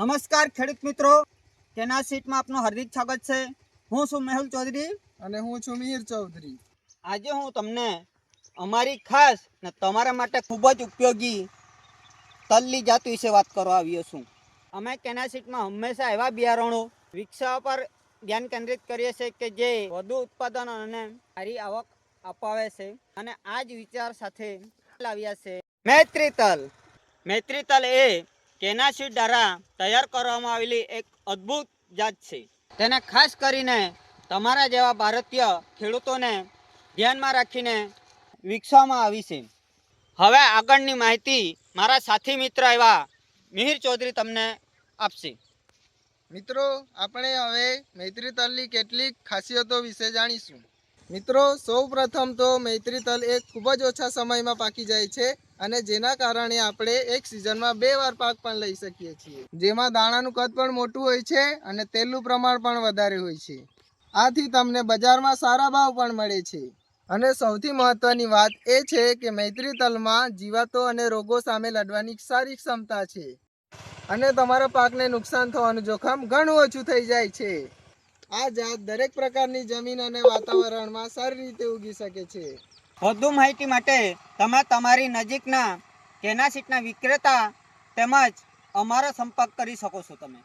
નમસ્કાર ખેડૂત મિત્રો. તેના સીટમાં આપનું હાર્દિક સ્વાગત છે. હું છું મેહુલ ચૌધરી. અને હું છું મિહિર ચૌધરી. આજે હું તમને અમારી ખાસ ને તમારા માટે ખૂબ જ ઉપયોગી તલની જાત વિશે વાત કરવા આવ્યો છું. અમે કેના સીટમાં હંમેશા એવા બિયારણો વિકસાવવા પર ધ્યાન કેન્દ્રિત કરીએ છીએ કે જે વધુ ઉત્પાદન અને સારી આવક અપાવે છે. અને આ જ વિચાર સાથે લાવ્યા છે. મૈત્રી તલ. મૈત્રી તલ એ કેના સીડ દ્વારા તૈયાર કરવામાં આવેલી એક અદ્ભુત જાત છે. તેને ખાસ કરીને તમારા જેવા ભારતીય ખેડૂતોને ધ્યાનમાં રાખીને વિકસાવવામાં આવી છે. હવે આગળની માહિતી મારા સાથી મિત્ર એવા મિહિર ચૌધરી તમને આપશે. મિત્રો, આપણે હવે મૈત્રી તલની કેટલીક ખાસિયતો વિશે જાણીશું. મિત્રો સૌ પ્રથમ તો મૈત્રી તલ એ ખૂબ જ ઓછા સમયમાં પાકી જાય છે. અને જેના કારણે આપણે એક સિઝનમાં બે વાર પાક પણ લઈ શકીએ છીએ. જેમાં દાણાનું કદ પણ મોટું હોય છે અને તેલનું પ્રમાણ પણ વધારે હોય છે. આથી તમને બજારમાં સારા ભાવ પણ મળે છે. અને સૌથી મહત્વની વાત એ છે કે મૈત્રી તલમાં જીવાતો અને રોગો સામે લડવાની સારી ક્ષમતા છે. અને તમારા પાકને નુકસાન થવાનું જોખમ ઘણું ઓછું થઈ જાય છે. આ જાત દરેક પ્રકારની જમીન અને વાતાવરણમાં સારી રીતે ઉગી શકે છે. વધુ માહિતી માટે તમે, તમારી નજીકના કેના સીટના વિક્રેતા તેમજ અમારો સંપર્ક કરી શકો છો તમે.